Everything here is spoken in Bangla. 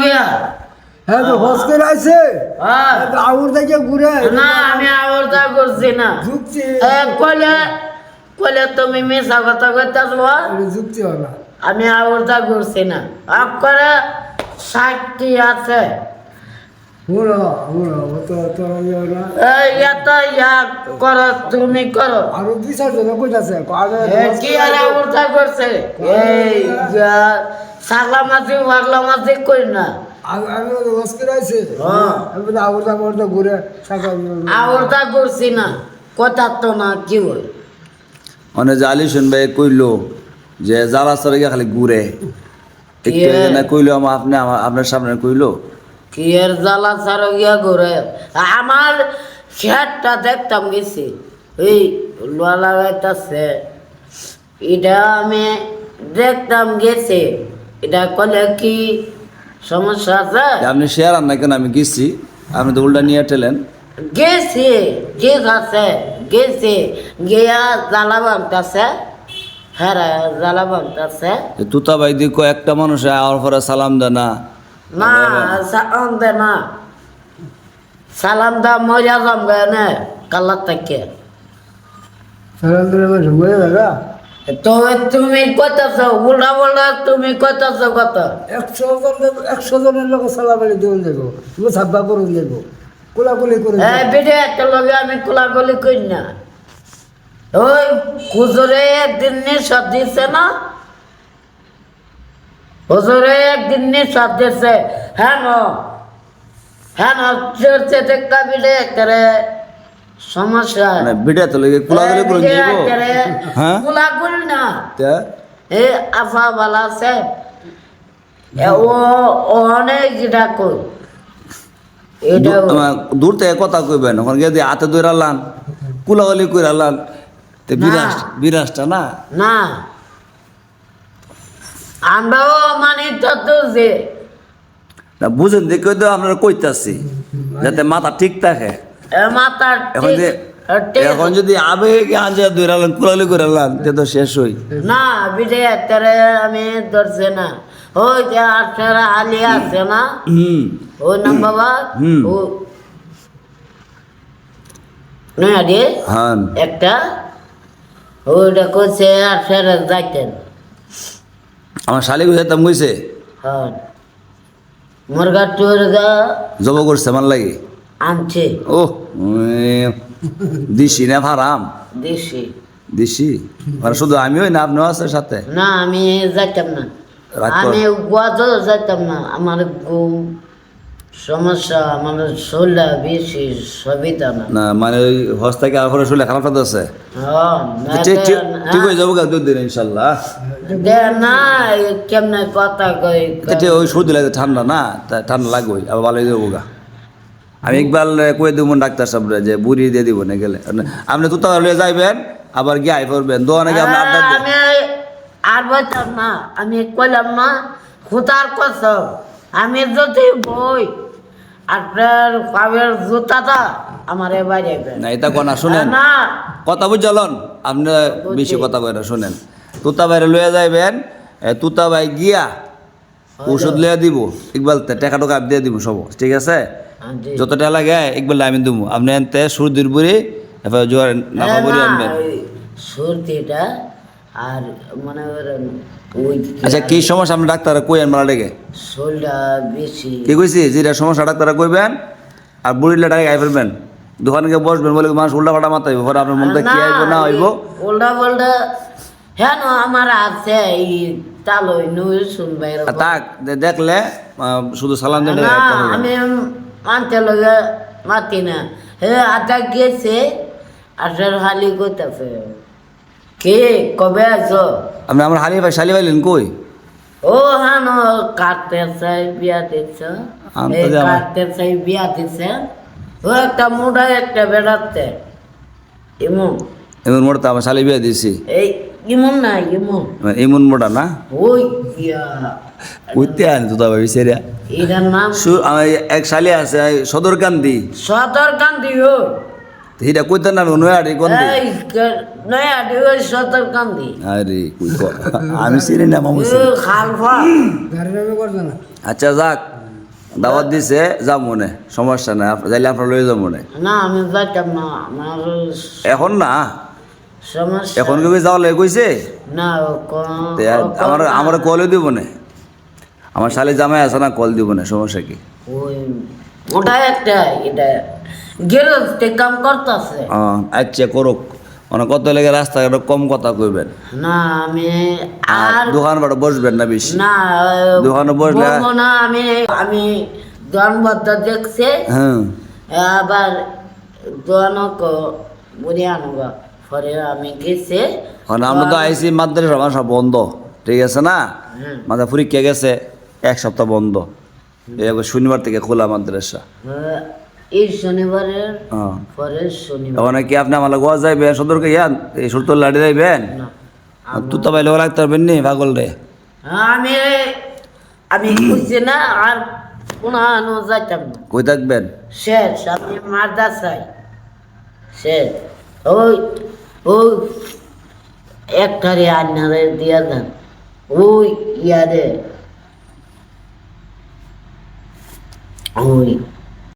গিয়া। হ্যাঁ তো আছে। হ্যাঁ। আউর থেকে ঘুরে না আমি আবর্তা করছি না। কইলে কইলে তুমি মিশা কথা করতে যুক্তি হয় আমি করছি না। আপ করে ষাটটি আছে। তুমি করো। আরও দুই চারজনে কইতাছে আগে এ, কি আর আবর্তা করছে? এই সাগলা মাছি পাগলা মাছি কই না? হ্যাঁ। করছি না। কথা তো না কি আলী ভাই কইলো যে জ্বালা সরে খালি ঘুরে। একটু ইয়ে। না কইলো আমার আপনি আমার আপনার সামনে কইলো কি এর জ্বালা সারো গিয়া ঘুরে। আমার শেয়ারটা দেখতাম গেছি। এই লোয়া লাগাইতেছে। এটা আমি দেখতাম গেছে। এটা কলে কি সমস্যা আছে? যে আপনি শেয়ার আন না কেন? আমি গেছি। আপনি তো উল্টা নিয়ে টেলেন গেছে ঠিক আছে গেছে। গিয়া জ্বালা বানতেছে। হ্যাঁ জ্বালা বানতেছে। যে তুতা ভাই দিয়ে কয়েকটা মানুষ আমার পরে সালাম দেয় না। না সালাম দে না। সালাম দা মরিয়া যাম গে কালার থেকে। সারান্তরে ঘুরে দাদা তো তুমি উল্টা কত একশো জন একশো জনের লোক যাব। তুমি সাব্বা করে বিড়ে একটা লগে আমি কোলাগুলি করি না ওই একদিন নিঃশ্বাস দিচ্ছে না? হুজুরে একদিন নিঃশ্বাস দিচ্ছে হ্যাঁ হ্যাঁ চড়ছে সমস্যা। মানে বিটা তো লেগে কুলাগুলি করে যাব হ্যাঁ? কোলাগুলি না। তা? এ আফা বালা আছে ও অনেক এটা দূর- থেকে কথা কইবেন ওখানে গিয়ে হাতে ধরে আনলাম কুলাগুলি করে তো বিরাস বিরাসটা না? না। আমরাও মানে তত যে না বুঝেন দেখে তো আপনারা কইতাছি যাতে মাথা ঠিক থাকে। এ মাতার এখন যে এখন যদি আবেগে আনছে ধরে আনলাম কুলাগুলি করে আনলাম তে তো শেষ হই। না বিজে এত্তারে আমি ধরছে না। ওই যে আঠারা আলি আছে না? হুম। ও নাম বাবা? হুম। ও নয়া রে? হ্যাঁ। একটা? ওইটা করছে আঠারা যাইতেন। আমার শালিক যেতাম কইছে হ্যাঁ। মুরগা টুরগা জব করছে আমার লাগে। আনছে। ও দিশি না ফারাম? দিশি। দিছি আর শুধু আমিও না আপনিও আছে সাথে? না আমি যাইতাম না। আমি গোয়া যাইতাম না আমার ঘুম সমস্যা আমার শরীরটা বেশি সবিতা না। না মানে ওই হজ থেকে আবার শুলে খারাপ আছে? হ্যাঁ, ঠিক ঠিক হয়ে যাব গা দুদিন ইনশাল্লাহ? না কেমনে কথা কই এটা ওই সর্দি লাগে ঠান্ডা না ঠান্ডা লাগবে আবার ভালো হয়ে যাব গা। আমি একবার কয়ে দেবো ডাক্তার সাহেবরা যে বুড়ি দিয়ে দিব না গেলে। আপনি তো তাহলে যাইবেন আবার গিয়ে আই করবেন দোকানে গিয়ে আপনি আড্ডা দেন? আমি আর বলতাম না আমি কইলাম না খুতার কসম আমি যদি বই আপনার পাবের জুতাটা আমার বাইরে না এটা কোনা শুনেন। কথা বুঝলন আপনি বেশি কথা না শুনেন। তুতা বাইরে লয়ে যাইবেন তুতা ভাই গিয়া ওষুধ লইয়া দিব ইকবাল টাকা টাকা দিয়ে দিব সব ঠিক আছে। যত টাকা লাগে ইকবাল আমি দিব আপনি এনতে সুরদির বুড়ি এবার জোয়ার নাফা বুড়ি আনবেন। সর্দিটা আর মনে করেন ওই আচ্ছা কি সমস্যা? আপনি ডাক্তার কই মারা ডেকে। শরীরটা বেশি। কি কইছি? যেটা সমস্যা ডাক্তার কইবেন আর বুড়িলে ডাইরেক্ট আই ফেলবেন। দোকানে গিয়ে বসবেন বলে মানুষ উল্টা পাল্টা মাথা হইব পরে আপনার মধ্যে কি আইব না হইব উল্টা পাল্টা হ্যাঁ আমার আছে এই তালই নই শুনবে তাক দেখলে শুধু সালাম না আমি মানতে লগে মাতি না। হে আটা গেছে আটার হালি করতেছে। কে? কবে আছো আপনি আমার হালি ভাই শালি ভাইলেন কই? ও হ্যাঁ ন কাটতে চাই বিয়া দিচ্ছে আমি। কাটতে চাই বিয়া দিচ্ছে ও একটা মোটা একটা বেড়াতে। এমন এমন মোটা তো আমার শালি বিয়া দিছি। এই ইমন না ইমন। এমন মোটা না? ওই উঠতে আনি তো তবে সেরিয়া এটার নাম? এক শালি আছে সদর কান্দি সদর কান্দি ও হিটা কইতেন না নয়াড়ি নয়া ডিওই সতর কান্দি আরে কই ক- আমি চিনি না মামু। খালফা। আচ্ছা যাক। দাওয়াত দিছে যাম মনে। সমস্যা নাই যাইলে আপনার লয়ে যাব মনে। না আমি যাইতাম না আমার এখন না? সমস্যা এখন কি যাওয়া লেগে কইছে? না আমার আমার কলে দিব না আমার শালি জামাই আছে না কল দিব না সমস্যা কি? ওই ওটা একটা এটা গেরস্তে কাম করতেছে। আচ্ছা করুক। মানে কত লেগে রাস্তাঘাট কম কথা কইবেন? না আমি আর দোকান বাড়ি বসবেন না বেশি? না দোকানে বসলে- না আমি আমি দেখছে। হ্যাঁ। আবার দোয়ানক বুড়ি আনব পরে আমি গেছে। মানে আমরা তো আইসি মাদ্রাসা বন্ধ ঠিক আছে না? হুম। মাথা পরীক্ষা গেছে এক সপ্তাহ বন্ধ। শনিবার থেকে খোলা মাদ্রাসা। এই শনিবারের পরে শনিবার। ওখানে কি আপনি আমার গোয়া যাইবেন? সদরকে ইয়ান? এই সুরতল লাড়ি যাইবেন? না। তুতা পাইলে লাগতে পারবেন নি পাগল রে। আমি আমি খুঁজছি না আর কোনো যাইতাম না। কই থাকবেন? শেষ আপনি মাদ্রাসায়। শেষ। ওই ওই একটারে আন্নারে দিয়া দেন। ওই ইয়ারে। ওই